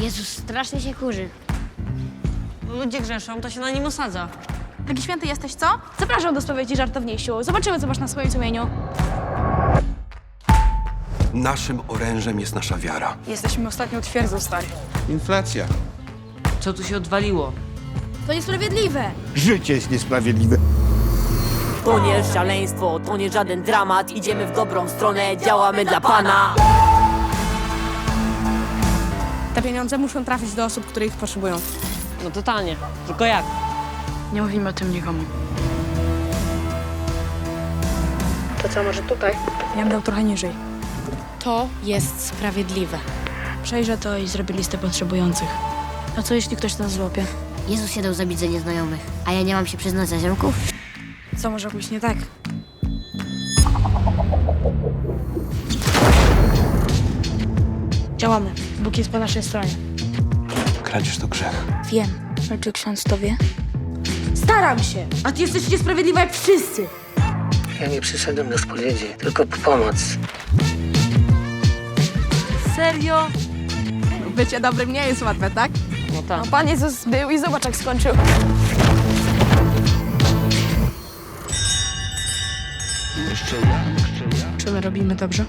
Jezus strasznie się kurzy. Ludzie grzeszą, to się na nim osadza. Taki święty jesteś, co? Zapraszam do spowiedzi żartowniejsiu. Zobaczymy, co masz na swoim sumieniu. Naszym orężem jest nasza wiara. Jesteśmy ostatnią twierdzą, stary. Inflacja. Co tu się odwaliło? To niesprawiedliwe. Życie jest niesprawiedliwe. To nie szaleństwo, to nie żaden dramat Idziemy w dobrą stronę, działamy dla Pana Te pieniądze muszą trafić do osób, które ich potrzebują. No totalnie. Tylko jak? Nie mówimy o tym nikomu. To co, może tutaj? Ja bym dał trochę niżej. To jest sprawiedliwe. Przejrzę to i zrobię listę potrzebujących. A co jeśli ktoś nas złapie? Jezus się dał zabić za nieznajomych, a ja nie mam się przyznać za ziomków? Co może pójść nie tak? Działamy. Bóg jest po naszej stronie. Kradzież to grzech. Wiem. Ale czy ksiądz to wie? Staram się! A ty jesteś niesprawiedliwa jak wszyscy! Ja nie przyszedłem do spowiedzi, tylko po pomoc. Serio? Bycie dobrym nie jest łatwe, tak? No tak. Pan Jezus był i zobacz jak skończył. Czy my robimy dobrze?